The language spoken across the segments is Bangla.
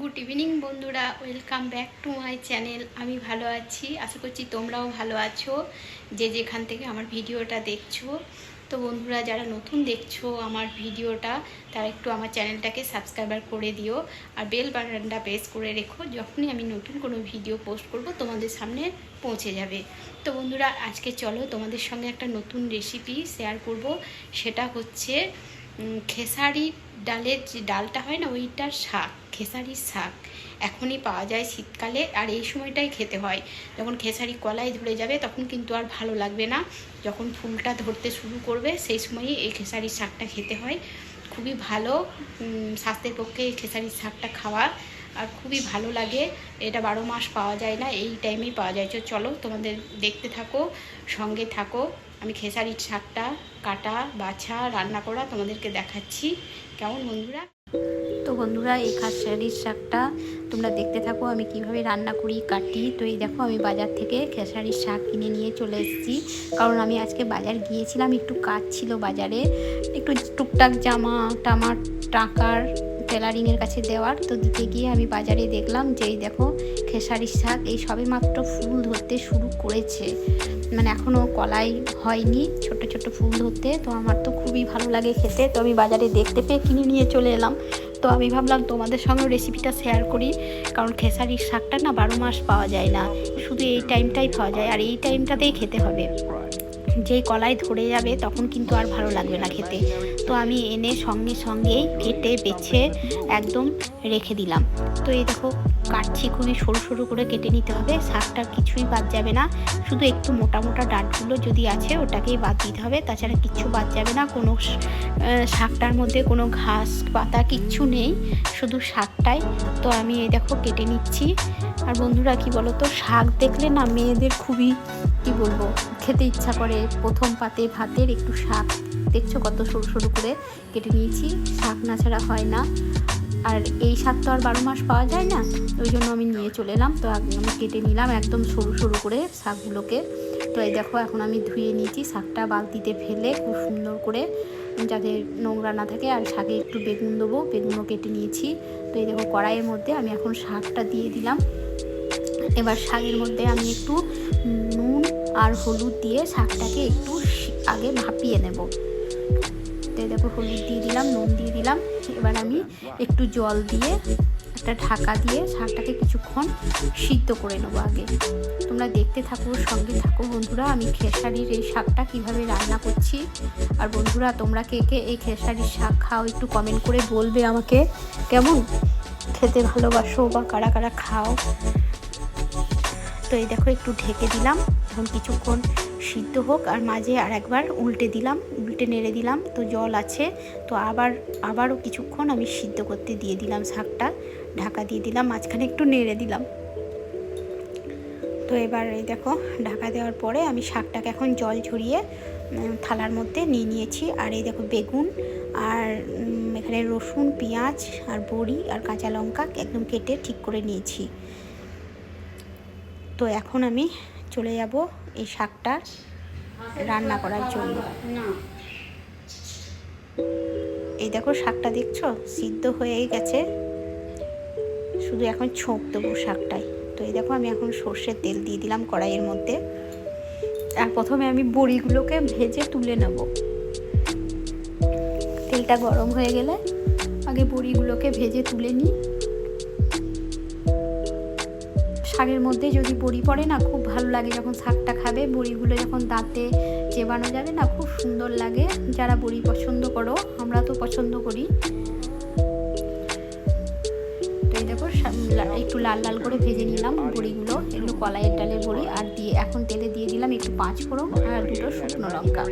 গুড ইভিনিং বন্ধুরা। Welcome back to my channel আমি ভালো আছি। আশা করছি তোমরাও ভালো আছো। যে যেখান থেকে আমার ভিডিওটা দেখছ। তো বন্ধুরা যারা নতুন দেখছ আমার ভিডিওটা তারা একটু আমার চ্যানেলটাকে সাবস্ক্রাইবার করে দিও। আর বেল বাটনটা প্রেস করে রেখো। যখনই আমি নতুন কোনো ভিডিও পোস্ট করব তোমাদের সামনে পৌঁছে যাবে। তো বন্ধুরা আজকে চলো তোমাদের সঙ্গে একটা নতুন রেসিপি শেয়ার করব। সেটা হচ্ছে উম, খেসারি ডালের যে ডালটা হয় না, ওইটার শাক খেসারির শাক এখনই পাওয়া যায় শীতকালে। আর এই সময়টাই খেতে হয়। যখন খেসারি কলাই ধরে যাবে, তখন কিন্তু আর ভালো লাগবে না। যখন ফুলটা ধরতে শুরু করবে, সেই সময়ই এই খেসারির শাকটা খেতে হয়। খুবই ভালো স্বাস্থ্যের পক্ষে খেসারির শাকটা খাওয়া আর খুবই ভালো লাগে। এটা বারো মাস পাওয়া যায় না, এই টাইমেই পাওয়া যায়। চলো তোমাদের দেখতে থাকো, সঙ্গে থাকো। আমি খেসারির শাকটা কাটা, বাছা, রান্না করা তোমাদেরকে দেখাচ্ছি। কেমন বন্ধুরা? তো বন্ধুরা, এই খেসারির শাকটা তোমরা দেখতে থাকো, আমি কীভাবে রান্না করি, কাটি। তো এই দেখো, আমি বাজার থেকে খেসারির শাক কিনে নিয়ে চলে এসেছি। কারণ আমি আজকে বাজার গিয়েছিলাম, একটু কাজ ছিল বাজারে। একটু টুকটাক জামা টামা টাকার টেলারিংয়ের কাছে দেওয়ার। তো দিতে গিয়ে আমি বাজারে দেখলাম যে, এই দেখো, খেসারির শাক, এই সবে মাত্র ফুল ধরতে শুরু করেছে। মানে এখনও কলাই হয়নি ছোট ছোট ফুল ধরতে। তো আমার তো খুবই ভালো লাগে খেতে। তো আমি বাজারে দেখতে পেয়ে কিনে নিয়ে চলে এলাম। তো আমি ভাবলাম তোমাদের সঙ্গে রেসিপিটা শেয়ার করি, কারণ খেসারির শাকটা না বারো মাস পাওয়া যায় না। শুধু এই টাইমটাই পাওয়া যায়, আর এই টাইমটাতেই খেতে হবে। যেই কলাই ধরে যাবে তখন কিন্তু আর ভালো লাগবে না খেতে। তো আমি এনে সঙ্গে সঙ্গেই কেটে বেছে একদম রেখে দিলাম। তো এই দেখো, কাটছি খুবই সরু সরু করে কেটে নিতে হবে। শাকটার কিছুই বাদ যাবে না। শুধু একটু মোটা মোটা ডাঁটগুলো যদি আছে, ওটাকেই বাদ দিতে হবে। তাছাড়া কিচ্ছু বাদ যাবে না। কোনো শাকটার মধ্যে কোনো ঘাস, পাতা কিচ্ছু নেই। শুধু শাকটাই। তো আমি এই দেখো কেটে নিচ্ছি। আর বন্ধুরা কি বলো তো শাক দেখলে না মেয়েদের খুবই কি বলব? খেতে ইচ্ছা করে প্রথম পাতে ভাতের একটু শাক। দেখছ কত সরু সরু করে কেটে নিয়েছি। শাক না ছাড়া হয় না। আর এই শাক তো আর বারো মাস পাওয়া যায় না। ওই জন্য আমি নিয়ে চলে এলাম। তো আমি কেটে নিলাম একদম সরু সরু করে শাকগুলোকে। তো এই দেখো, এখন আমি ধুয়ে নিয়েছি। শাকটা বালতিতে ফেলে খুব সুন্দর করে যাতে নোংরা না থাকে। আর শাকে একটু বেগুন দেবো। বেগুনও কেটে নিয়েছি। তো এই দেখো, কড়াইয়ের মধ্যে আমি এখন শাকটা দিয়ে দিলাম। এবার শাকের মধ্যে আমি একটু আর হলুদ দিয়ে শাকটাকে একটু আগে ভাপিয়ে নেব। তো দেখো হলুদ দিয়ে দিলাম, নুন দিয়ে দিলাম। এবার আমি একটু জল দিয়ে একটা ঢাকা দিয়ে শাকটাকে কিছুক্ষণ সিদ্ধ করে নেব আগে। তোমরা দেখতে থাকো, সঙ্গে থাকো বন্ধুরা, আমি খেসারির এই শাকটা কীভাবে রান্না করছি। আর বন্ধুরা, তোমরা কে কে এই খেসারির শাক খাও একটু কমেন্ট করে বলবে আমাকে। কেমন? খেতে ভালোবাসো বা কারা কারা খাও? তো এই দেখো, একটু ঢেকে দিলাম। এখন কিছুক্ষণ সিদ্ধ হোক আর মাঝে আর একবার উল্টে দিলাম, উল্টে নেড়ে দিলাম, তো জল আছে। তো আবার, আবারও কিছুক্ষণ আমি সিদ্ধ করতে দিয়ে দিলাম শাকটা, ঢাকা দিয়ে দিলাম, মাঝখানে একটু নেড়ে দিলাম। তো এবার এই দেখো, ঢাকা দেওয়ার পরে আমি শাকটাকে এখন জল ঝরিয়ে থালার মধ্যে নিয়ে নিয়েছি। আর এই দেখো বেগুন আর এখানে রসুন, পেঁয়াজ আর বড়ি আর কাঁচা লঙ্কা একদম কেটে ঠিক করে নিয়েছি। তো এখন আমি চলে যাব এই শাকটা রান্না করার জন্য। এই দেখো শাকটা দেখছ? সিদ্ধ হয়েই গেছে। শুধু এখন ছোঁক দেবো শাকটাই তো এই দেখো আমি এখন সর্ষের তেল দিয়ে দিলাম কড়াইয়ের মধ্যে। আর প্রথমে আমি বড়িগুলোকে ভেজে তুলে নেব। তেলটা গরম হয়ে গেলে আগে বড়িগুলোকে ভেজে তুলে নিই। শাকের মধ্যে যদি বড়ি পড়ে না, খুব ভালো লাগে যখন শাকটা খাবে। বড়িগুলো যখন দাঁতে চেবানো যাবে না, খুব সুন্দর লাগে। যারা বড়ি পছন্দ করো, আমরা তো পছন্দ করি। এই দেখো একটু লাল লাল করে ভেজে নিলাম বড়িগুলো এগুলো কলাইয়ের ডালের বড়ি, আর দিয়ে এখন তেলে দিয়ে দিলাম একটু পাঁচ ফোড়ন আর দুটো শুকনো লঙ্কা।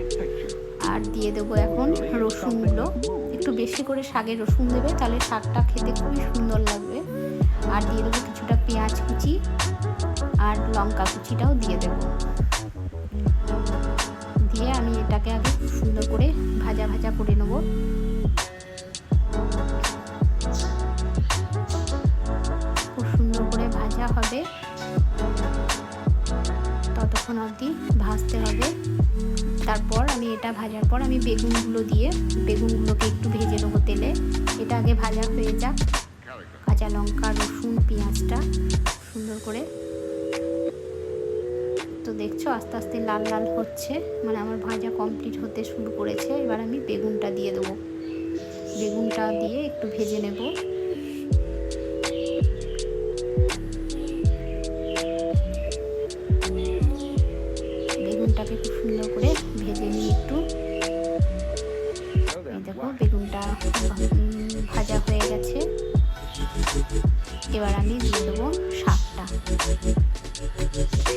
আর দিয়ে দেবো এখন রসুনগুলো। একটু বেশি করে শাকের রসুন দেবে, তাহলে শাকটা খেতে খুবই সুন্দর লাগবে। আর দিয়ে দেবো কিছুটা পেঁয়াজ কুচি আর লঙ্কা কুচিটাও দিয়ে দেবো। দিয়ে আমি এটাকে আগে সুন্দর করে ভাজা ভাজা করে নেব। খুব সুন্দর করে ভাজা হবে। ততক্ষণ অবধি ভাজতে হবে। তারপর আমি এটা ভাজার পর আমি বেগুনগুলো দিয়ে, বেগুনগুলোকে একটু ভেজে নেব তেলে। এটা আগে ভাজা হয়ে যাক। কাঁচা লঙ্কা, রসুন, পেঁয়াজটা সুন্দর করে। তো দেখছ, আস্তে আস্তে লাল লাল হচ্ছে। মানে আমার ভাজা কমপ্লিট হতে শুরু করেছে। এবার আমি বেগুনটা দিয়ে দেবো। বেগুনটা দিয়ে একটু ভেজে নেব।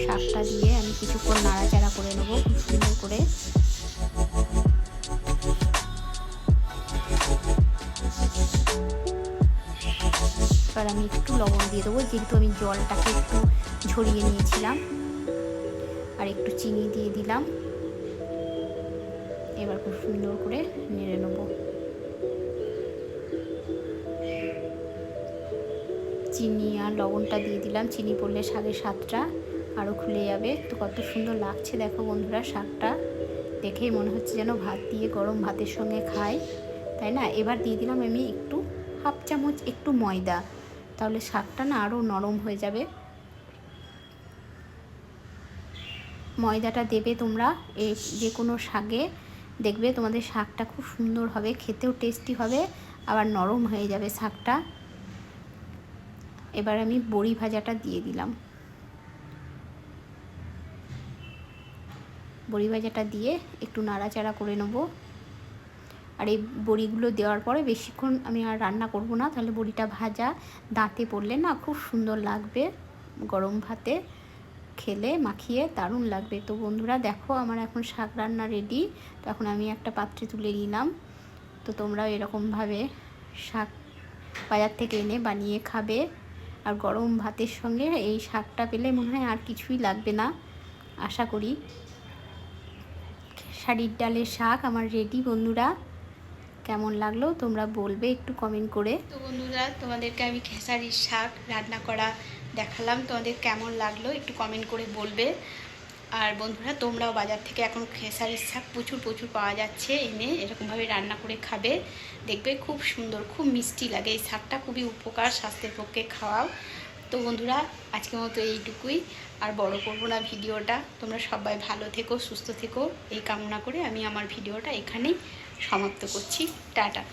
শাকটা দিয়ে আমি কিছুক্ষণ নাড়াচাড়া করে নেব, খুব সুন্দর করে। এবার আমি একটু লবণ দিয়ে দেবো, যেহেতু আমি জলটাকে একটু ঝরিয়ে নিয়েছিলাম আর একটু চিনি দিয়ে দিলাম। এবার খুব সুন্দর করে নেড়ে নেব। চিনি আর লবণটা দিয়ে দিলাম, চিনি পড়লে সাড়ে স্বাদটা। আরও খুলে যাবে। তো কত সুন্দর লাগছে দেখো বন্ধুরা শাকটা। দেখেই মনে হচ্ছে যেন ভাত দিয়ে গরম ভাতের সঙ্গে খাই। তাই না? এবার দিয়ে দিলাম আমি একটু হাফ চামচ একটু ময়দা। তাহলে শাকটা না আরও নরম হয়ে যাবে। ময়দাটা দেবে তোমরা এই যে কোনো শাকে। দেখবে তোমাদের শাকটা খুব সুন্দর হবে, খেতেও টেস্টি হবে, আবার নরম হয়ে যাবে শাকটা। এবার আমি বড়ি ভাজাটা দিয়ে দিলাম। বড়ি ভাজাটা দিয়ে একটু নাড়াচাড়া করে নেব। আর এই বড়িগুলো দেওয়ার পরে বেশিক্ষণ আমি আর রান্না করব না, তাহলে বড়িটা ভাজা দাঁতে পড়লে না খুব সুন্দর লাগবে। গরম ভাতে খেলে মাখিয়ে দারুণ লাগবে। তো বন্ধুরা দেখো আমার এখন শাক রান্না রেডি তো এখন আমি একটা পাত্রে তুলে নিলাম। তো তোমরাও এরকমভাবে শাক বাজার থেকে এনে বানিয়ে খাবে। আর গরম ভাতের সঙ্গে এই শাকটা পেলে মনে হয় আর কিছুই লাগবে না, আশা করি। শাড়ির ডালের শাক, আমার রেডি বন্ধুরা। কেমন লাগল তোমরা বলবে একটু কমেন্ট করে। তো বন্ধুরা, তোমাদেরকে আমি খেসারির শাক রান্না করা দেখালাম। তোমাদের কেমন লাগল একটু কমেন্ট করে বলবে। আর বন্ধুরা, তোমরাও বাজার থেকে এখন খেসারির শাক প্রচুর প্রচুর পাওয়া যাচ্ছে। এনে এরকমভাবে রান্না করে খাবে। দেখবে খুব সুন্দর, খুব মিষ্টি লাগে। এই শাকটা খুবই উপকার স্বাস্থ্যের পক্ষে খাওয়াও। তো বন্ধুরা, আজকের মতো এইটুকুই। আর বড় করব না ভিডিওটা। তোমরা সবাই ভালো থেকো, সুস্থ থেকো। এই কামনা করে আমি আমার ভিডিওটা এখানেই সমাপ্ত করছি। টাটা।